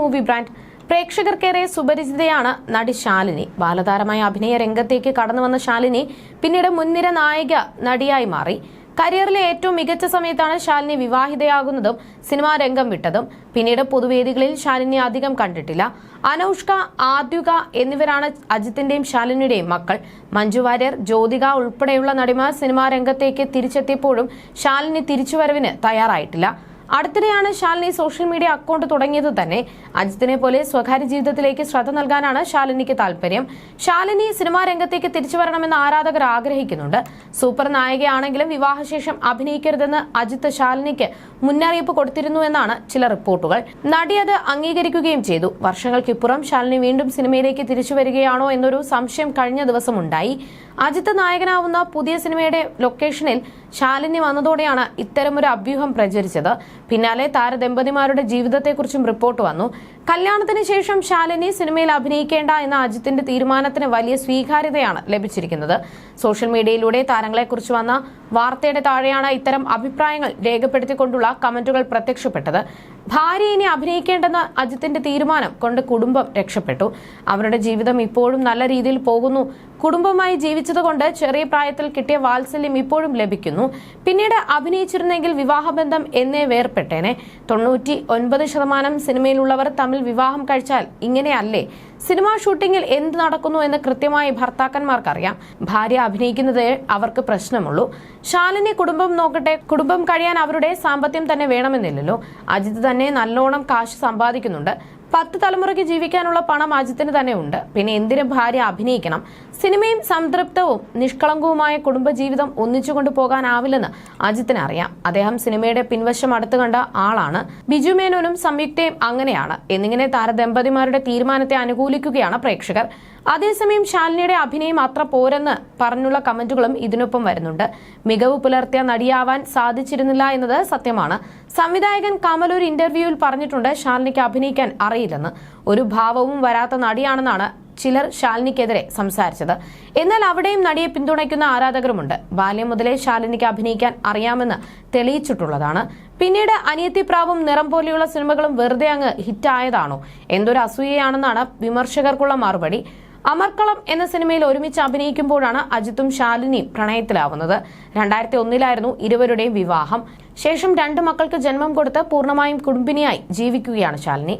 Movie brand പ്രേക്ഷകർക്കേറെ സുപരിചിതയാണ് നടി ശാലിനി. ബാലതാരമായ അഭിനയ രംഗത്തേക്ക് കടന്നു വന്ന ശാലിനി പിന്നീട് മുൻനിര നായിക നടിയായി മാറി. കരിയറിലെ ഏറ്റവും മികച്ച സമയത്താണ് ശാലിനി വിവാഹിതയാകുന്നതും സിനിമാ രംഗം വിട്ടതും. പിന്നീട് പൊതുവേദികളിൽ ശാലിനി അധികം കണ്ടിട്ടില്ല. അനൗഷ്ക ആദ്യുക എന്നിവരാണ് അജിത്തിന്റെയും ശാലിനിയുടെയും മക്കൾ. മഞ്ജു വാര്യർ ജ്യോതിക ഉൾപ്പെടെയുള്ള നടിമാർ സിനിമാ രംഗത്തേക്ക് തിരിച്ചെത്തിയപ്പോഴും ശാലിനി തിരിച്ചുവരവിന് തയ്യാറായിട്ടില്ല. അടുത്തിടെയാണ് ശാലിനി സോഷ്യൽ മീഡിയ അക്കൗണ്ട് തുടങ്ങിയത് തന്നെ. അജിത്തിനെ പോലെ സ്വകാര്യ ജീവിതത്തിലേക്ക് ശ്രദ്ധ നൽകാനാണ് ശാലിനിക്ക് താല്പര്യം. ശാലിനി സിനിമാ രംഗത്തേക്ക് തിരിച്ചു വരണമെന്ന് ആരാധകർ ആഗ്രഹിക്കുന്നുണ്ട്. സൂപ്പർ നായികയാണെങ്കിലും വിവാഹശേഷം അഭിനയിക്കരുതെന്ന് അജിത്ത് ശാലിനിക്ക് മുന്നറിയിപ്പ് കൊടുത്തിരുന്നു എന്നാണ് ചില റിപ്പോർട്ടുകൾ. നടി അത് അംഗീകരിക്കുകയും ചെയ്തു. വർഷങ്ങൾക്കിപ്പുറം ശാലിനി വീണ്ടും സിനിമയിലേക്ക് തിരിച്ചു വരികയാണോ എന്നൊരു സംശയം കഴിഞ്ഞ ദിവസം ഉണ്ടായി. അജിത്ത് നായകനാവുന്ന പുതിയ സിനിമയുടെ ലൊക്കേഷനിൽ ശാലിനി വന്നതോടെയാണ് ഇത്തരമൊരു അഭ്യൂഹം പ്രചരിച്ചത്. പിന്നാലെ താരദമ്പതിമാരുടെ ജീവിതത്തെക്കുറിച്ചും റിപ്പോർട്ട് വന്നു. കല്യാണത്തിന് ശേഷം ശാലിനി സിനിമയിൽ അഭിനയിക്കേണ്ട എന്ന അജിത്തിന്റെ തീരുമാനത്തിന് വലിയ സ്വീകാര്യതയാണ് ലഭിച്ചിരിക്കുന്നത്. സോഷ്യൽ മീഡിയയിലൂടെ താരങ്ങളെക്കുറിച്ച് വന്ന വാർത്തയുടെ താഴെയാണ് ഇത്തരം അഭിപ്രായങ്ങൾ രേഖപ്പെടുത്തിക്കൊണ്ടുള്ള കമന്റുകൾ പ്രത്യക്ഷപ്പെട്ടത്. ഭാര്യ ഇനി അഭിനയിക്കേണ്ടെന്ന അജിത്തിന്റെ തീരുമാനം കൊണ്ട് കുടുംബം രക്ഷപ്പെട്ടു. അവരുടെ ജീവിതം ഇപ്പോഴും നല്ല രീതിയിൽ പോകുന്നു. കുടുംബമായി ജീവിച്ചതുകൊണ്ട് ചെറിയ പ്രായത്തിൽ കിട്ടിയ വാത്സല്യം ഇപ്പോഴും ലഭിക്കുന്നു. പിന്നീട് അഭിനയിച്ചിരുന്നെങ്കിൽ വിവാഹബന്ധം എന്നേ വേർപെട്ടേനെ തൊണ്ണൂറ്റി ഒൻപത് ശതമാനം സിനിമയിലുള്ളവർ തമ്മിൽ വിവാഹം കഴിച്ചാൽ ഇങ്ങനെയല്ലേ? സിനിമാ ഷൂട്ടിങ്ങിൽ എന്ത് നടക്കുന്നു എന്ന് കൃത്യമായി ഭർത്താക്കന്മാർക്കറിയാം. ഭാര്യ അഭിനയിക്കുന്നതേ അവർക്ക് പ്രശ്നമുള്ളൂ. ശാലിനി കുടുംബം നോക്കട്ടെ. കുടുംബം കഴിയാൻ അവരുടെ സാമ്പത്തികം തന്നെ വേണമെന്നില്ലല്ലോ. അജിത് തന്നെ നല്ലോണം കാശ് സമ്പാദിക്കുന്നുണ്ട്. പത്ത് തലമുറയ്ക്ക് ജീവിക്കാനുള്ള പണം അജിത്തിന് തന്നെ ഉണ്ട്. പിന്നെ എന്തിനു ഭാര്യ അഭിനയിക്കണം? സിനിമയും സംതൃപ്തവും നിഷ്കളങ്കവുമായ കുടുംബജീവിതം ഒന്നിച്ചു കൊണ്ടുപോകാനാവില്ലെന്ന് അജിത്തിന് അറിയാം. അദ്ദേഹം സിനിമയുടെ പിൻവശം അടുത്തു കണ്ട ആളാണ്. ബിജു മേനോനും സംയുക്തയും അങ്ങനെയാണ്. എന്നിങ്ങനെ താരദമ്പതിമാരുടെ തീരുമാനത്തെ അനുകൂലിക്കുകയാണ് പ്രേക്ഷകർ. അതേസമയം ശാലിനിയുടെ അഭിനയം അത്ര പോരെന്ന് പറഞ്ഞുള്ള കമന്റുകളും ഇതിനൊപ്പം വരുന്നുണ്ട്. മികവ് പുലർത്തിയ നടിയാവാൻ സാധിച്ചിരുന്നില്ല എന്നത് സത്യമാണ്. സംവിധായകൻ കമൽ ഒരു ഇന്റർവ്യൂവിൽ പറഞ്ഞിട്ടുണ്ട് ശാലിനിക്ക് അഭിനയിക്കാൻ അറിയില്ലെന്ന് ഒരു ഭാവവും വരാത്ത നടിയാണെന്നാണ് ചിലർ ശാലിനിക്കെതിരെ സംസാരിച്ചത്. എന്നാൽ അവിടെയും നടിയെ പിന്തുണയ്ക്കുന്ന ആരാധകരുമുണ്ട്. ബാല്യം മുതലേ ശാലിനിക്ക് അഭിനയിക്കാൻ അറിയാമെന്ന് തെളിയിച്ചിട്ടുള്ളതാണ്. പിന്നീട് അനിയത്തി പ്രാവും നിറം പോലെയുള്ള സിനിമകളും വെറുതെ അങ്ങ് ഹിറ്റായതാണോ? എന്തൊരു അസൂയയാണെന്നാണ് വിമർശകർക്കുള്ള മറുപടി. അമർക്കളം എന്ന സിനിമയിൽ ഒരുമിച്ച് അഭിനയിക്കുമ്പോഴാണ് അജിത്തും ശാലിനിയും പ്രണയത്തിലാവുന്നത്. രണ്ടായിരത്തി ഒന്നിലായിരുന്നു ഇരുവരുടെയും വിവാഹം. ശേഷം രണ്ട് മക്കൾക്ക് ജന്മം കൊടുത്ത് പൂർണമായും കുടുംബിനിയായി ജീവിക്കുകയാണ് ശാലിനി.